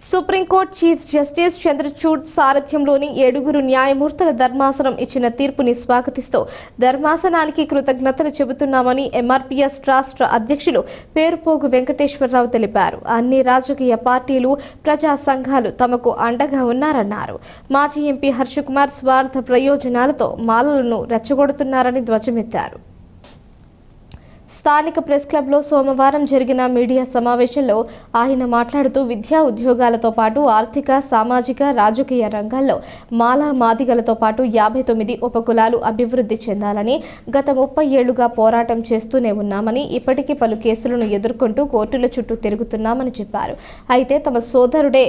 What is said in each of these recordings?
Supreme court chief justice Chandrachud సారథ్యంలోని ఏడుగురు న్యాయమూర్తుల ధర్మాసనం ఇచ్చిన తీర్పుని స్వాగతిస్తూ ధర్మాసనానికి కృతజ్ఞతలు చెబుతున్నామని ఎంఆర్పీఎస్ రాష్ట్ర అధ్యక్షులు పేరుపోగు వెంకటేశ్వరరావు తెలిపారు. అన్ని రాజకీయ పార్టీలు ప్రజా సంఘాలు తమకు అండగా ఉన్నారన్నారు. మాజీ ఎంపీ హర్షకుమార్ స్వార్థ ప్రయోజనాలతో మాలలను రెచ్చగొడుతున్నారని ధ్వజమెత్తారు. స్థానిక ప్రెస్ క్లబ్లో సోమవారం జరిగిన మీడియా సమావేశంలో ఆయన మాట్లాడుతూ విద్యా ఉద్యోగాలతో పాటు ఆర్థిక సామాజిక రాజకీయ రంగాల్లో మాలా మాదిగలతో పాటు యాభై తొమ్మిది ఉపకులాలు అభివృద్ధి చెందాలని గత ముప్పై ఏళ్ళుగా పోరాటం చేస్తూనే ఉన్నామని ఇప్పటికీ పలు కేసులను ఎదుర్కొంటూ కోర్టుల చుట్టూ తిరుగుతున్నామని చెప్పారు. అయితే తమ సోదరుడే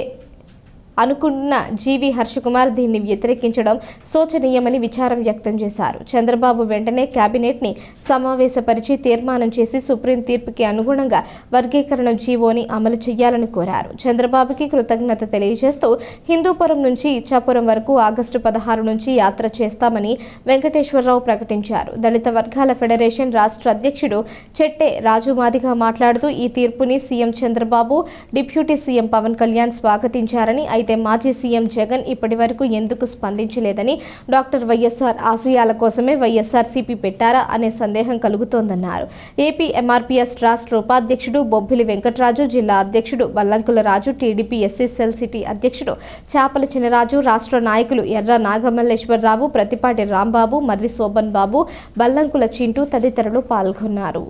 అనుకున్న జీవి హర్షకుమార్ దీన్ని వ్యతిరేకించడం శోచనీయమని విచారం వ్యక్తం చేశారు. చంద్రబాబు వెంటనే కేబినెట్ని సమావేశపరిచి తీర్మానం చేసి సుప్రీం తీర్పుకి అనుగుణంగా వర్గీకరణ జీవోని అమలు చేయాలని కోరారు. చంద్రబాబుకి కృతజ్ఞత తెలియజేస్తూ హిందూపురం నుంచి ఇచ్చాపురం వరకు ఆగస్టు పదహారు నుంచి యాత్ర చేస్తామని వెంకటేశ్వరరావు ప్రకటించారు. దళిత వర్గాల ఫెడరేషన్ రాష్ట్ర అధ్యక్షుడు చెట్టే రాజు మాదిగా మాట్లాడుతూ ఈ తీర్పుని CM Chandrababu deputy CM Pawan Kalyan స్వాగతించారని అయితే మాజీ సీఎం జగన్ ఇప్పటి వరకు ఎందుకు స్పందించలేదని డాక్టర్ వైఎస్ఆర్ ఆశయాల కోసమే వైఎస్ఆర్సీపీ పెట్టారా అనే సందేహం కలుగుతోందన్నారు. ఏపీ ఎంఆర్పీఎస్ రాష్ట్ర ఉపాధ్యక్షుడు బొబ్బిలి వెంకటరాజు జిల్లా అధ్యక్షుడు Ballankula Raju TDP SSL city అధ్యక్షుడు చాపల చినరాజు రాష్ట్ర నాయకులు ఎర్ర నాగమల్లేశ్వరరావు ప్రతిపాటి రాంబాబు మర్రి శోభన్ బాబు బల్లంకుల చింటూ తదితరులు పాల్గొన్నారు.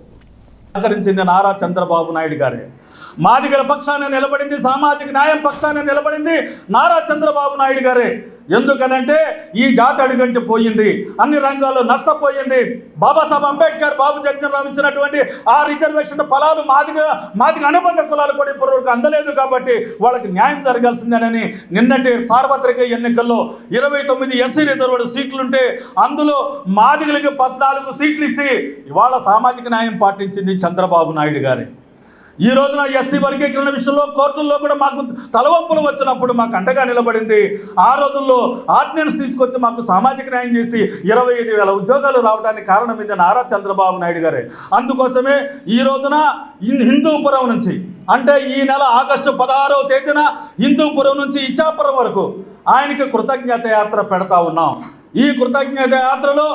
సహకరించింది నారా చంద్రబాబు నాయుడు గారే. మాదిగల పక్షాన నిలబడింది సామాజిక న్యాయం పక్షాన నిలబడింది నారా చంద్రబాబు నాయుడు గారే. ఎందుకనంటే ఈ జాతి అడుగంటి పోయింది అన్ని రంగాల్లో నష్టపోయింది. బాబాసాహెబ్ అంబేద్కర్ బాబు జగన్రావు ఇచ్చినటువంటి ఆ రిజర్వేషన్ ఫలాలు మాదిగా మాదిగా అనుబంధ కులాలు కూడా ఇప్పటివరకు అందలేదు కాబట్టి వాళ్ళకి న్యాయం జరగాల్సిందేనని నిన్నటి సార్వత్రిక ఎన్నికల్లో ఇరవై తొమ్మిది ఎస్సీ రిజర్వ్డ్ సీట్లుంటే అందులో మాదిగలకి పద్నాలుగు సీట్లు ఇచ్చి ఇవాళ సామాజిక న్యాయం పాటించింది చంద్రబాబు నాయుడు గారే. ఈ రోజున ఎస్సీ వర్గీకరణ విషయంలో కోర్టుల్లో కూడా మాకు తలవంపులు వచ్చినప్పుడు మాకు అండగా నిలబడింది. ఆ రోజుల్లో ఆర్డినెన్స్ తీసుకొచ్చి మాకు సామాజిక న్యాయం చేసి ఇరవై ఐదు వేల ఉద్యోగాలు రావడానికి కారణం ఇది నారా చంద్రబాబు నాయుడు గారే. అందుకోసమే ఈ రోజున హిందూపురం నుంచి అంటే ఈ నెల ఆగస్టు పదహారవ తేదీన హిందూపురం నుంచి ఇచ్చాపురం వరకు ఆయనకి కృతజ్ఞత యాత్ర పెడతా ఉన్నాం. ఈ కృతజ్ఞత యాత్రలో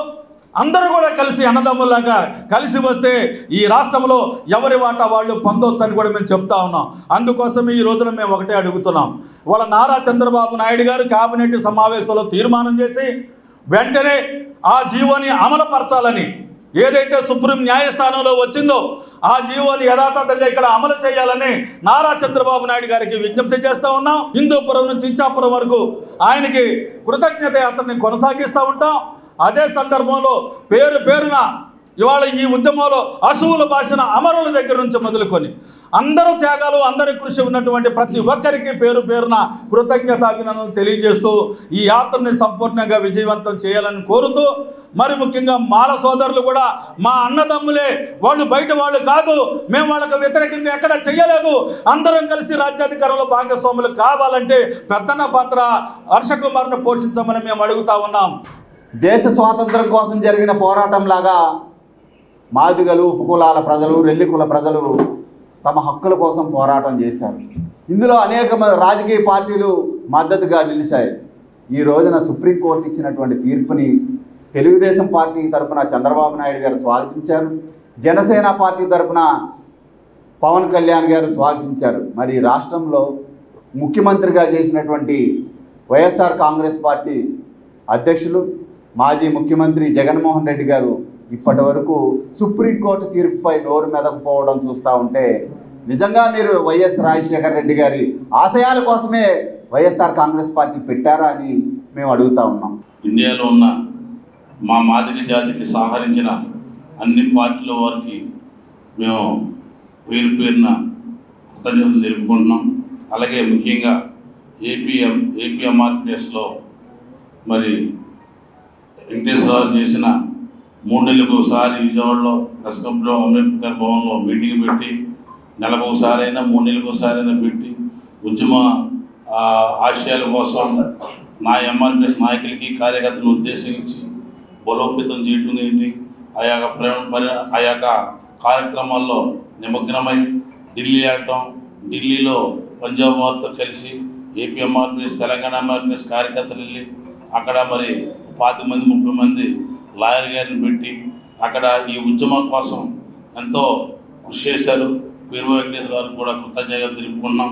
అందరూ కూడా కలిసి అన్నదమ్ములాగా కలిసి వస్తే ఈ రాష్ట్రంలో ఎవరి వాటా వాళ్ళు పొందవచ్చని కూడా మేము చెప్తా ఉన్నాం. అందుకోసం ఈ రోజున మేము ఒకటే అడుగుతున్నాం. వాళ్ళ నారా చంద్రబాబు నాయుడు గారు కేబినెట్ సమావేశంలో తీర్మానం చేసి వెంటనే ఆ జీవోని అమలుపరచాలని ఏదైతే సుప్రీం న్యాయస్థానంలో వచ్చిందో ఆ జీవోని యథాతథంగా ఇక్కడ అమలు చేయాలని నారా చంద్రబాబు నాయుడు గారికి విజ్ఞప్తి చేస్తా ఉన్నాం. హిందూపురం నుంచి ఇచ్చాపురం వరకు ఆయనకి కృతజ్ఞత యాత్రని కొనసాగిస్తూ ఉంటాం. అదే సందర్భంలో పేరు పేరున ఇవాళ ఈ ఉద్యమంలో అసువులు బాసిన అమరుల దగ్గర నుంచి మొదలుకొని అందరూ త్యాగాలు అందరి కృషి ఉన్నటువంటి ప్రతి ఒక్కరికి పేరు పేరున కృతజ్ఞతాభినందనలు తెలియజేస్తూ ఈ యాత్రని సంపూర్ణంగా విజయవంతం చేయాలని కోరుతూ మరి ముఖ్యంగా మాల సోదరులు కూడా మా అన్నదమ్ములే వాళ్ళు బయట వాళ్ళు కాదు మేము వాళ్ళకు వ్యతిరేకంగా ఎక్కడ చేయలేదు. అందరం కలిసి రాజ్యాధికారంలో భాగస్వాములు కావాలంటే పెద్దన్న పాత్ర హర్షకుమార్ను పోషించమని మేము అడుగుతా ఉన్నాం. దేశ స్వాతంత్రం కోసం జరిగిన పోరాటం లాగా మాదిగలు ఉపకులాల ప్రజలు రెల్లి కుల ప్రజలు తమ హక్కుల కోసం పోరాటం చేశారు. ఇందులో అనేక రాజకీయ పార్టీలు మద్దతుగా నిలిచాయి. ఈ రోజున సుప్రీంకోర్టు ఇచ్చినటువంటి తీర్పుని తెలుగుదేశం పార్టీ తరపున చంద్రబాబు నాయుడు గారు స్వాగతించారు. జనసేన పార్టీ తరపున పవన్ కళ్యాణ్ గారు స్వాగతించారు. మరి రాష్ట్రంలో ముఖ్యమంత్రిగా చేసినటువంటి వైఎస్ఆర్ కాంగ్రెస్ పార్టీ అధ్యక్షులు మాజీ ముఖ్యమంత్రి జగన్మోహన్ రెడ్డి గారు ఇప్పటి వరకు సుప్రీంకోర్టు తీర్పుపై నోరు మెదకపోవడం చూస్తూ ఉంటే నిజంగా మీరు వైఎస్ రాజశేఖర రెడ్డి గారి ఆశయాల కోసమే వైఎస్ఆర్ కాంగ్రెస్ పార్టీ పెట్టారా అని మేము అడుగుతా ఉన్నాం. ఇండియాలో ఉన్న మా మాదిక జాతికి సహకరించిన అన్ని పార్టీల వారికి మేము పేరు పేరున కృతజ్ఞతలు తెలుపుకుంటున్నాం. అలాగే ముఖ్యంగా ఏపీఎం ఏపీఎంఆర్పిఎస్లో మరి వెంకటేశ్వరరావు చేసిన మూడు నెలలకు ఒకసారి విజయవాడలో ప్రెస్ క్లబ్లో అంబేద్కర్ భవన్లో మీటింగ్ పెట్టి నెలకు ఒకసారి అయినా మూడు నెలలకు ఒకసారి అయినా పెట్టి ఉద్యమ ఆశయాల కోసం నా ఎంఆర్పిఎస్ నాయకులకి కార్యకర్తలను ఉద్దేశించి బలోపేతం చేయటం ఏంటి? ఆ యొక్క ప్రేమ ఆ యొక్క కార్యక్రమాల్లో నిమగ్నమై ఢిల్లీ వెళ్ళటం ఢిల్లీలో పంజాబ్ వారితో కలిసి ఏపీ ఎంఆర్పిఎస్ తెలంగాణ ఎంఆర్పిఎస్ కార్యకర్తలు వెళ్ళి అక్కడ మరి పాతి మంది ముప్పై మంది లాయర్ గారిని పెట్టి అక్కడ ఈ ఉద్యమం కోసం ఎంతో కృషి చేశారు. వీర వెంకటేశ్వర గారికి కూడా కృతజ్ఞతలు తెలుపుకున్నాం